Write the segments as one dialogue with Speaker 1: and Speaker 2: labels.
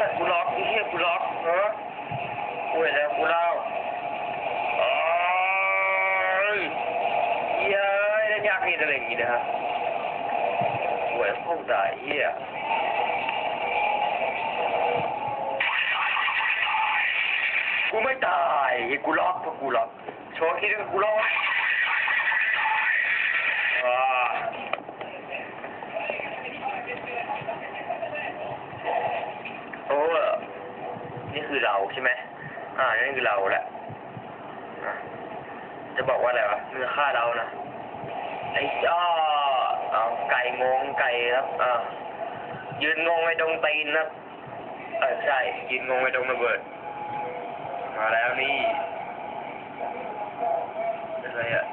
Speaker 1: สัตว์กูล็อกไอ้เหี้ยกูล็อกเออกูเห็นแล้วกูเล่าโอ้ยเย้ยแล้วยากนี่อะไรอย่างงี้นะฮะหวยพุ่งตายเหี้ยกูไม่ตายกูล็อกเพราะกูล็อกโชว์คิดว่ากูล็อกอ่า คือเราใช่ไหมอ่านี่นคือเราแหละจะบอกว่าอะไรวะมันจะฆ่าเรานะไอ้จ้าเอาไก่งงไก่ครับอ่ายืนงงไอ้ดงตีนครับเออใช่ ยืนงงไอ้ดงระเบิด มาแล้วนี่อะไรอะ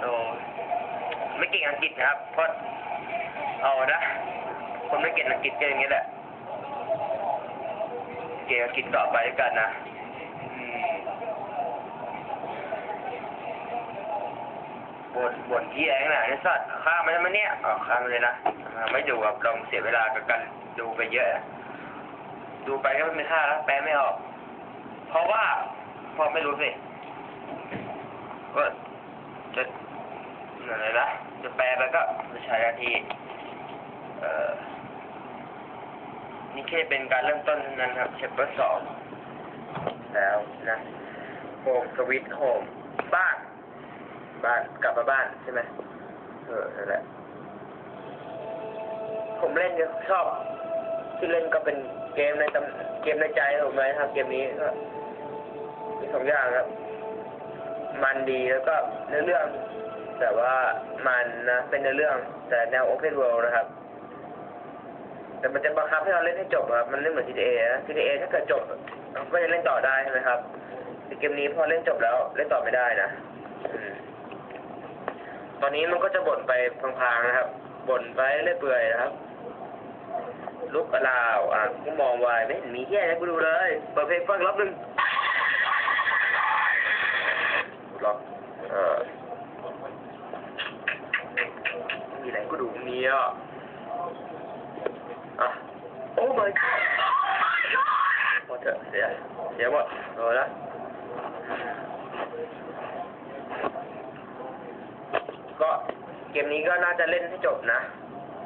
Speaker 1: โอ้ไม่เก่งอังกฤษนะครับเพราะเอานะคนไม่เก่งอังกฤษก็อย่างนี้แหละ กมกินต่อไปกันนะบนบนที่แองนะไอ้สัตว์ข้ามไปทำไมเนี่ยอ๋อข้ามเลยนะไม่ดูครับลองเสียเวลากับกันดูไปเยอะ ดูไปก็ไม่มีค่าแล้วแปลไม่ออก เพราะว่าพอไม่รู้สิว่าจะอะไรนะจะแปลไปก็ใช่นาที เอ่อ นี่แค่เป็นการเริ่มต้นเท่านั้นครับเชปเปอร์สองแล้วนะโฮมสวิตโฮมบ้าน บ้านกลับมาบ้านใช่ไหมเออนั่นแหละผมเล่นชอบที่เล่นก็เป็นเกมในตำเกมในใจผมเลยครับ เกมนี้ก็มีสองอย่างครับ มันดีแล้วก็เนื้อเรื่อง แต่ว่ามันนะเป็นเนื้อเรื่องแต่แนวโอเพนเวิลด์นะครับ แต่มันจะบังคับให้เราเล่นให้จบครับ มันไม่เหมือน GTA นะ GTA ถ้าเกิดจบเราก็จะเล่นต่อได้ใช่ไหมครับแต่เกมนี้พอเล่นจบแล้วเล่นต่อไม่ได้นะอตอนนี้มันก็จะบ่นไปพลางๆนะครับ บ่นไปเรื่อยเปื่อยนะครับลุกอลาวอะกูมองไว้ไม่เห็นมีแย่เลยกูดูเลย เปิดเพลงฟังรอบหนึ่ง สียหมดเออละก็เกมนี้ก็น่าจะเล่นให้จบนะ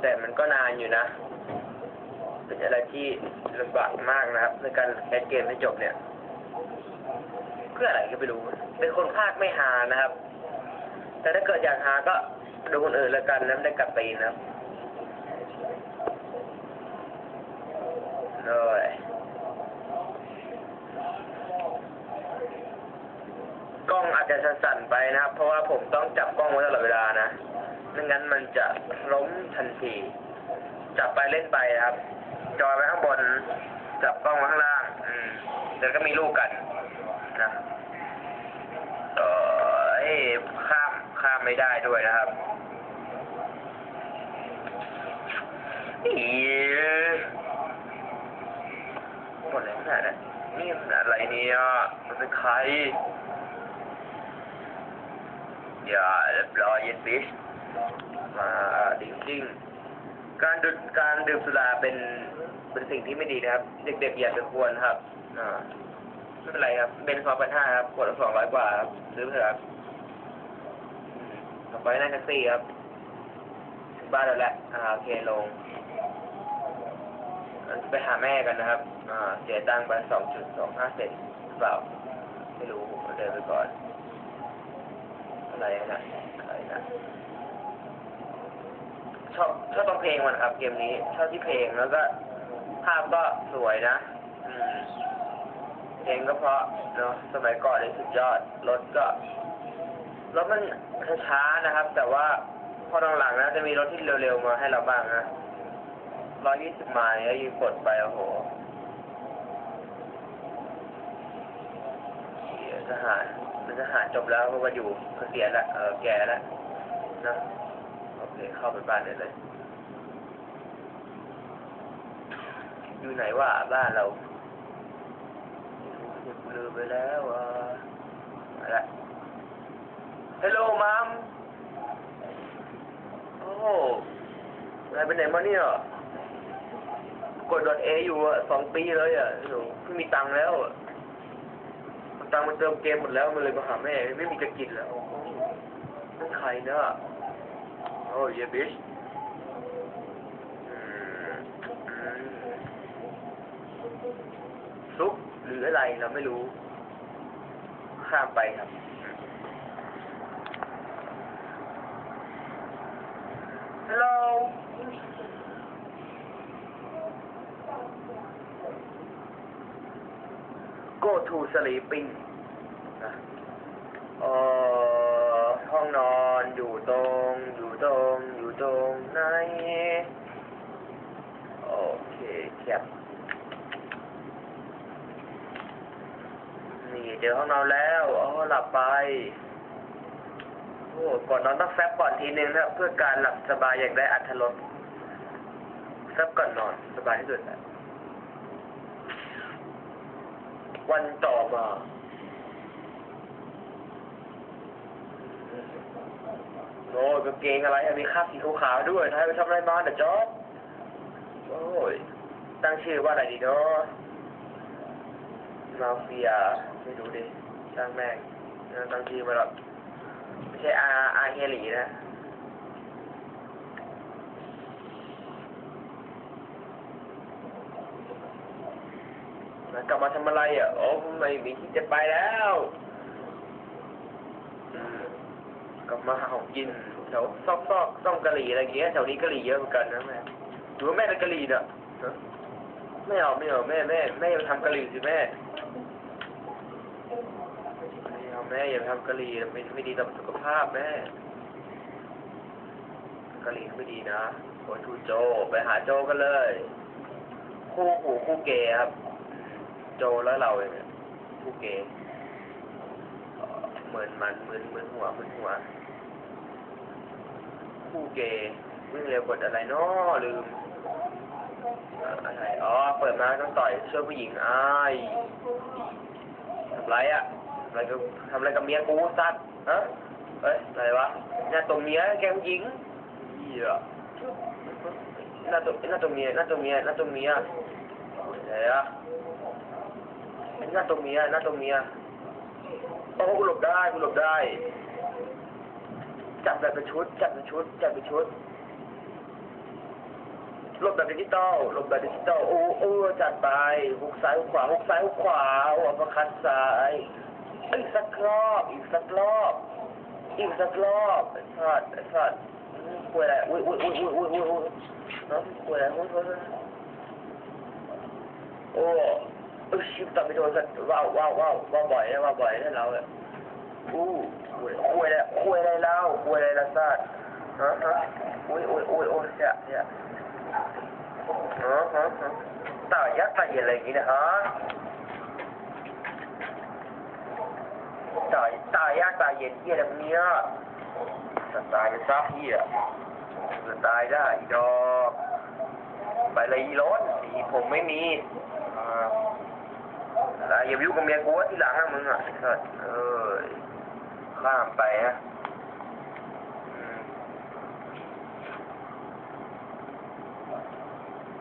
Speaker 1: แต่มันก็นานอยู่นะ เป็นอะไรที่ลำบากมากนะครับ ในการแคสเกมให้จบเนี่ย เพื่ออะไรก็ไม่รู้ เป็นคนภาคไม่หานะครับ แต่ถ้าเกิดอยากหาก็ดูคนอื่นล้วกันนะไม่ได้กลับไปนะครับเลยก ล้องอาจจะสั่นๆไปนะครับ เพราะว่าผมต้องจับกล้องไว้ตลอดเวลานะไม่งั้นมันจะล้มทันที จับไปเล่นไปนะครับ จอยไว้ข้างบน จับกล้องไว้ข้างล่าง อืมแล้วก็มีลูกกันนะเอ้ยข้ามข้ามไม่ได้ด้วยนะครับอีหมดแล้วขนาดนั้นนี่มันอะไรเนี่ยมันเป็นใคร อย่าเรียบร้อยเย็นบิชมาดิ้งดิ้งการดื่มการดื่มสุราเป็นเป็นสิ่งที่ไม่ดีนะครับ เด็กๆอย่าไปควรครับอ่าไม่เป็นไรครับ เป็นสองพันห้าครับขวดละสองร้อยกว่าครับซื้อไปเถอะครับอืมต่อไปนั่งแท็กซี่ครับถึงบ้านแล้วแหละอ่าโอเคลงไปหาแม่กันนะครับ อ่า เสียตังค์ไปสองจุดสองห้าเซนหรือเปล่า ไม่รู้เดินไปก่อน อะไรนะอะไรนะชอบชอบฟังเพลงมันครับ เกมนี้ชอบที่เพลงแล้วก็ ภาพก็สวยนะ อืม เพลงก็เพราะเนาะสมัยก่อนนี่สุดยอดรถก็รถมันช้าๆนะครับ แต่ว่าพอหลังๆนะจะมีรถที่เร็วๆมาให้เราบ้างนะร้อยยี่สิบไมล์แล้วยิงกดไปโอ้โหเสียทหาร เป็นทหารจบแล้วก็มาอยู่เกษียณละเออแก่แล้วนะโอเคเข้าไปบ้านได้เลยอยู่ไหนวะบ้านเราลืมไปแล้วอะมาละ Hello mom โอ้นายไปไหนมาเนี่ยกดดอทเออยู่อะสองปีเลยอะหนูไม่มีตังค์แล้วอะ ตังค์มันเติมเกมหมดแล้วมันเลยมาหาแม่ ไม่มีจะกินแล้วนั่นใครเนอะโอ้ยบิชซุปหรืออะไรเราไม่รู้ ข้ามไปครับฮัลโหล go to sleeping เออห้องนอนอยู่ตรง อยู่ตรง อยู่ตรงไหน โอเคแคบนี่เจอห้องนอนแล้วอ๋อหลับไป โอ้ก่อนนอนต้องแฟบก่อนทีนึงนะเพื่อการหลับสบายอย่างได้อัธรสแฟบก่อนนอนสบายที่สุดนะ วันต่อมา โอ้ยกางเกงอะไรมีคราบสีขาวๆด้วยทายไปทำอะไรมาเดี๋ยวจ๊อบโอ้ย ตั้งชื่อว่าอะไรดีเนาะมาเฟียไม่รู้ดิช่างแม่งตั้งชื่อมาหรอกไม่ใช่อาอาเฮลีนะ กลับมาทำอะไรอะโอ้ไม่มีที่จะไปแล้วกลับมาหาของกินแถวซอกซอกซ่องกะหรี่อะไรเงี้ยแถวนี้กะหรี่เยอะเหมือนกันนะแม่หรือว่าแม่เป็นกะหรี่เนอะไม่เอาไม่เอาแม่แม่แม่อย่าทำกะหรี่สิแม่ไม่เอาแม่อย่าทำกะหรี่ไม่ไม่ดีต่อสุขภาพแม่กะหรี่ไม่ดีนะโอ้ทูโจไปหาโจกันเลย คู่หูคู่เกย์ครับ โจแล้วเราเนี่ยผู้เกย์เอ่อเหมือนมันเหมือนเหมือนหัวเหมือนหัวคู่เกย์วิ่งเร็วกดอะไรเนาะลืมอะไรอ๋อเปิดมาต้องต่อยช่วยผู้หญิงอ้ายทำไรอะอะไรกับทำอะไรกับเมียกูสัตว์ฮะเฮ้ยอะไรวะหน้าตัวเมียแกมยิงเหี้ยหน้าตัวหน้าตัวเมียหน้าตัวเมียหน้าตัวเมีย อะไรอะหน้าตรงเมียหน้าตรงเมียโอ้กูหลบได้กูหลบได้ จับแบบเป็นชุด จับเป็นชุด จับเป็นชุด หลบแบบดิจิตอล หลบแบบดิจิตอล โอ้โอ้จัดไปหุกซ้ายหุกขวาหุกซ้ายหุกขวาโอ้ประคัดซ้ายอีกสักรอบ อีกสักรอบ อีกสักรอบไอ้สัตว์สัตว์คุยอะไรอุ้ยอุ้ยอุ้ยอุ้ยอุ้ยอุ้ยเนาะคุยอะไรอุ้ยอุ้ย โอ้เออชิบตัดไปโดนสัตว์ว้าวว้าวว้าวว้าวบ่อยนะว้าวบ่อยนะเราเนี่ยอู้คุยคุยอะไรคุยอะไรเล่าคุยอะไรละสัตว์ฮะฮะอุ้ยอุ้ยอุ้ยอุ้ยเนี่ยเนี่ยฮะฮะฮะตายักตาเย็นอะไรอย่างงี้นะฮะตายตายักตายเย็นเหี้ยอะไรพวกเนี้ยจะตายไปซะเหี้ยจะตายได้ดอกไปเลยอีรถสีผมไม่มี อ่าอะไรอย่ายุ่งกับเมียกูว่าที่หลังอะมึงอะไอ้สัสเอ้ยข้ามไปฮะอืม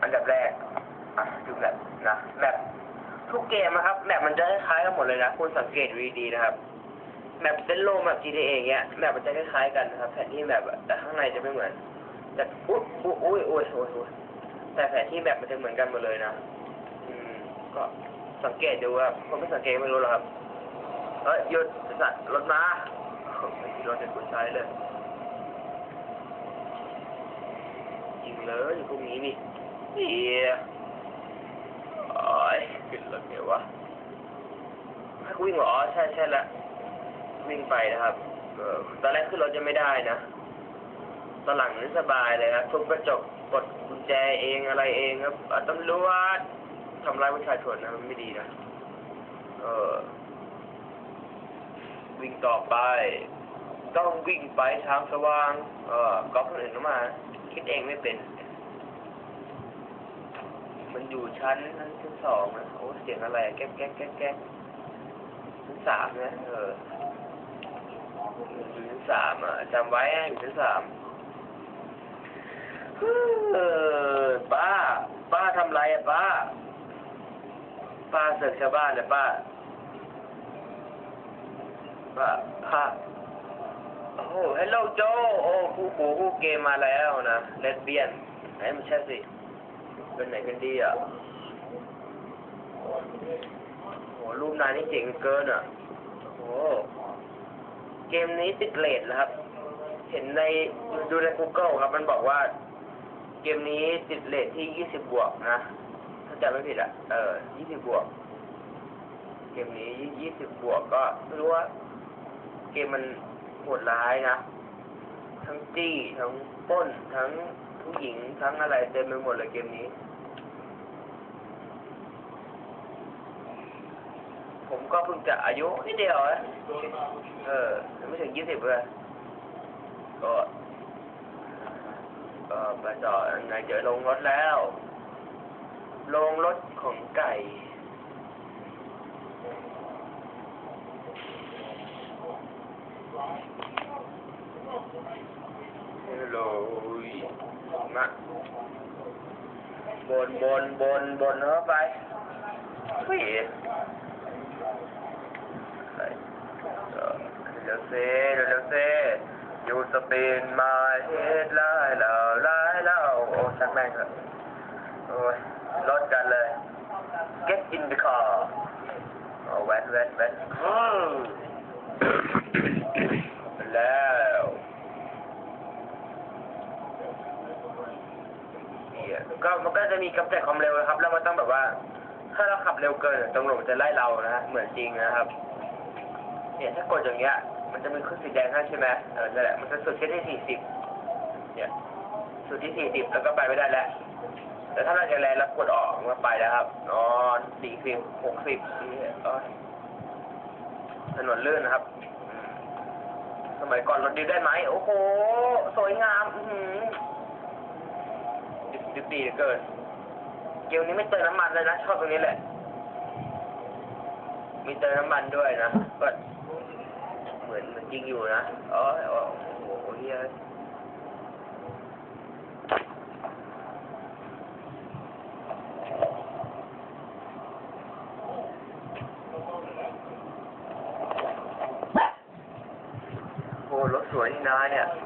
Speaker 1: อันดับแรกอะดูแบบนะแบบทุกเกมนะครับแบบมันจะคล้ายกันหมดเลยนะคุณสังเกตดูดีๆนะครับแบบเส้นโลแบบ GTA อย่างเงี้ยแบบมันจะคล้ายๆกันนะครับ แผนที่แบบแต่ข้างในจะไม่เหมือนแต่อุ๊ยอุ๊ยอุ๊ยอุ๊ยอุ๊ยแต่แผนที่แบบมันจะเหมือนกันหมดเลยนะ ก็สังเกตดูครับคนไม่สังเกตไม่รู้หรอกครับเฮ้ยหยุดสัตว์รถมาไม่มีรถจะกูใช้เลยยิงเลยพวกนี้นี่เฮียโอ้ยขึ้นรถเดี๋ยววะให้กูวิ่งเหรอใช่ใช่ละวิ่งไปนะครับตอนแรกขึ้นรถจะไม่ได้นะตอนหลังนี่สบายเลยครับทุบกระจกกดกุญแจเองอะไรเองครับตำรวจ ทำร้ายประชาชนนะมันไม่ดีนะ เออ วิ่งต่อไป ต้องวิ่งไปทางสว่าง เออก๊อปคนอื่นเข้ามา คิดเองไม่เป็น มันอยู่ชั้นชั้นที่สองนะโอ้เสียงอะไร แก๊กแก๊กแก๊กแก๊กชั้นสามนะ เอออยู่ชั้นสามอะจำไว้อยู่ชั้นสามเออป้า ป้าทำไรอะป้า ป้าเสือกชาวบ้านเลยป้า ป้าป้าโอ้โหฮัลโหลโจโอ้คู่หูคู่เกมมาแล้วนะเลสเบี้ยนไหนไม่ใช่สิ เป็นไหนกันดีอะโอ้โหรูปนายนี่เจ๋งเกินอะโอ้โหเกมนี้ติดเลทแล้วครับ เห็นในดูใน Google ครับ มันบอกว่า เกมนี้ติดเลทที่ 20 บวกนะ จำไม่ผิดอะ เออ20บบวก เกมนี้20บบวกก็ไม่รู้ว่า เกมมันโหดร้ายนะ ทั้งจี้ทั้งป้น ทั้งผู้หญิงทั้งอะไรเต็มไปหมดเลยเกมนี้ ผมก็เพิ่งจะอายุนิดเดียวนะเออ ไม่ถึงยี่สิบเลย ก็ ก็ไปต่อไหนเจอลงรถแล้ว ลงรถของไก่ฮัลโหลมาบนบนบนบนเข้าไปเฮ้ยไปเออเดี๋ยวเซเดี๋ยวเซอยู่สเปนมาเฮ็ดไล่แล้วไล่แล้วโอ้ชักแม่งเถอะโอ้ยรถกันเลย get in the car โอ้ แวนแวนแล้วเนี่ยก็มันก็จะมีกำจัดความเร็วนะครับ แล้วมันต้องแบบว่า ถ้าเราขับเร็วเกินตำรวจจะไล่เรานะเหมือนจริงนะครับ เนี่ยถ้ากดอย่างเงี้ย มันจะมีขึ้นสีแดงให้ใช่ไหมเออนั่นแหละมันจะสุดแค่ที่สี่สิบเนี่ยสุดที่สี่สิบแล้วก็ไปไม่ได้แล้วแต่ถ้าเราจะแรงแล้วกดออกมันไปแล้วครับนอนสี่สิบหกสิบนี่ก็ ถนนลื่นนะครับอืมสมัยก่อนรถดีได้ไหม โอ้โห สวยงาม อือหือดิบดิบดีเหลือเกิน เกมนี้ไม่เติมน้ำมันเลยนะ ชอบตรงนี้แหละ มีเติมน้ำมันด้วยนะ ก็เหมือนเหมือนจริงอยู่นะ อ๋อ โอ้โหเฮีย โอ้ร